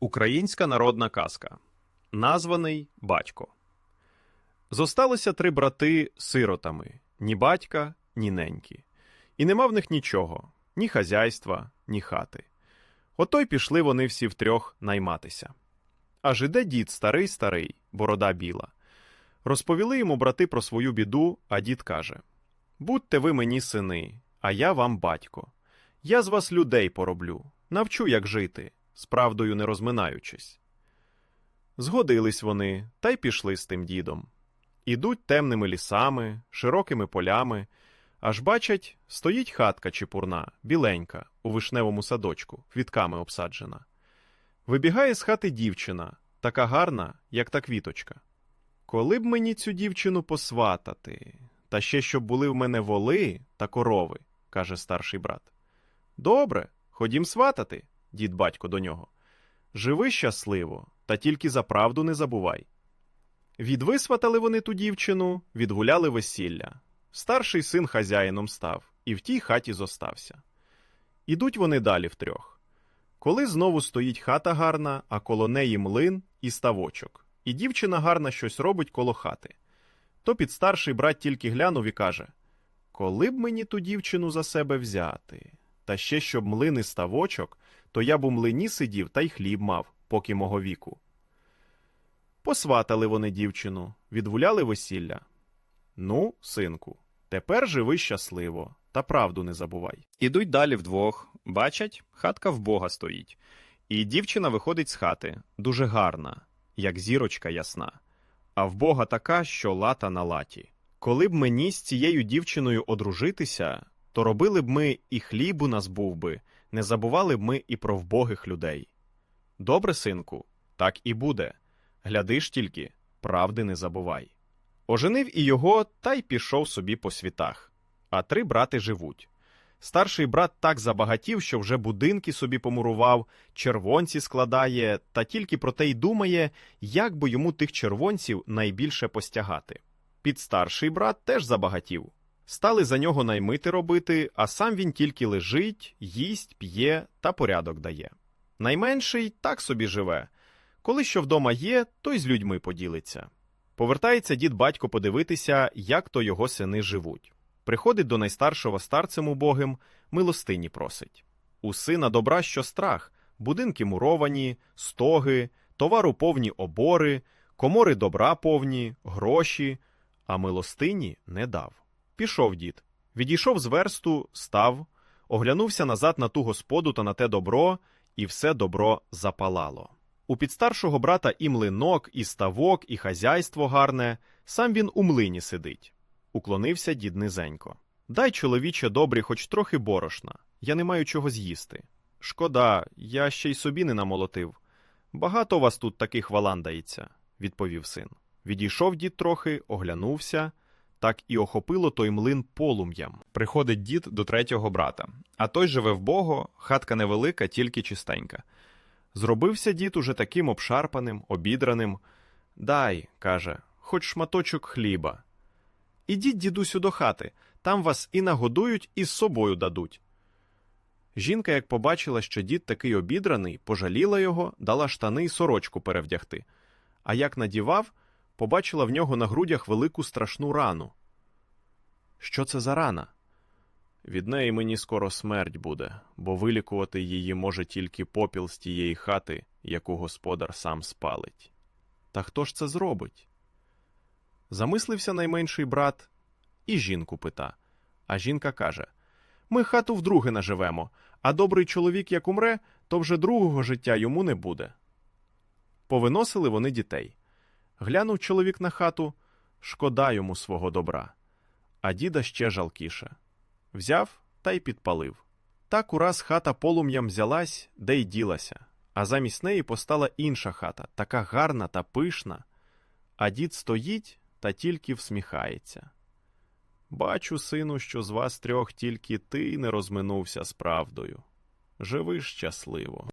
Українська народна казка. Названий батько. Зосталися три брати сиротами ні батька, ні неньки. І нема в них нічого ні хазяйства, ні хати. Ото й пішли вони всі втрьох найматися. Аж іде дід старий старий, борода біла. Розповіли йому брати про свою біду, а дід каже: Будьте ви мені сини, а я вам батько. Я з вас людей пороблю, навчу, як жити, з правдою не розминаючись. Згодились вони, та й пішли з тим дідом. Ідуть темними лісами, широкими полями, аж бачать, стоїть хатка чепурна, біленька, у вишневому садочку, квітками обсаджена. Вибігає з хати дівчина, така гарна, як та квіточка. Коли б мені цю дівчину посватати, та ще щоб були в мене воли та корови, каже старший брат. Добре, ходім сватати, дід батько до нього. Живи щасливо, та тільки за правду не забувай. Відвисватали вони ту дівчину, відгуляли весілля. Старший син хазяїном став, і в тій хаті зостався. Ідуть вони далі втрьох. Коли знову стоїть хата гарна, а коло неї млин і ставочок, і дівчина гарна щось робить коло хати. То під старший брат тільки глянув і каже: Коли б мені ту дівчину за себе взяти, та ще щоб млин і ставочок, то я б у млині сидів та й хліб мав, поки мого віку. Посватали вони дівчину, відгуляли весілля. Ну, синку, тепер живи щасливо, та правду не забувай. Ідуть далі вдвох, бачать, хатка в Бога стоїть. І дівчина виходить з хати, дуже гарна, як зірочка ясна, а в Бога така, що лата на латі. Коли б мені з цією дівчиною одружитися, то робили б ми і хліб у нас був би, не забували б ми і про вбогих людей. Добре, синку, так і буде. Глядиш тільки, правди не забувай. Оженив і його, та й пішов собі по світах. А три брати живуть. Старший брат так забагатів, що вже будинки собі помурував, червонці складає, та тільки про те й думає, як би йому тих червонців найбільше постягати. Підстарший брат теж забагатів. Стали за нього наймити робити, а сам він тільки лежить, їсть, п'є та порядок дає. Найменший так собі живе. Коли що вдома є, то й з людьми поділиться. Повертається дід батько подивитися, як то його сини живуть. Приходить до найстаршого старцем убогим, милостині просить. У сина добра що страх, будинки муровані, стоги, товару повні обори, комори добра повні, гроші, а милостині не дав. Пішов дід, відійшов з версту, став, оглянувся назад на ту господу та на те добро, і все добро запалало. У підстаршого брата і млинок, і ставок, і хазяйство гарне, сам він у млині сидить. Уклонився дід низенько. Дай, чоловіче, добрий, хоч трохи борошна. Я не маю чого з'їсти. Шкода, я ще й собі не намолотив. Багато вас тут таких валандається, відповів син. Відійшов дід трохи, оглянувся, так і охопило той млин полум'ям. Приходить дід до третього брата, а той живе в Бого, хатка невелика, тільки чистенька. Зробився дід уже таким обшарпаним, обідраним. Дай, каже, хоч шматочок хліба. Ідіть, дідусю, до хати, там вас і нагодують, і з собою дадуть. Жінка, як побачила, що дід такий обідраний, пожаліла його, дала штани й сорочку перевдягти. А як надівав, побачила в нього на грудях велику страшну рану. Що це за рана? Від неї мені скоро смерть буде, бо вилікувати її може тільки попіл з тієї хати, яку господар сам спалить. Та хто ж це зробить? Замислився найменший брат і жінку пита. А жінка каже: Ми хату вдруге наживемо, а добрий чоловік, як умре, то вже другого життя йому не буде. Повиносили вони дітей. Глянув чоловік на хату, шкода йому свого добра, а діда ще жалкіше. Взяв та й підпалив. Так ураз хата полум'ям взялась, де й ділася, а замість неї постала інша хата, така гарна та пишна. А дід стоїть та тільки всміхається. Бачу, сину, що з вас трьох тільки ти не розминувся з правдою. Живи щасливо.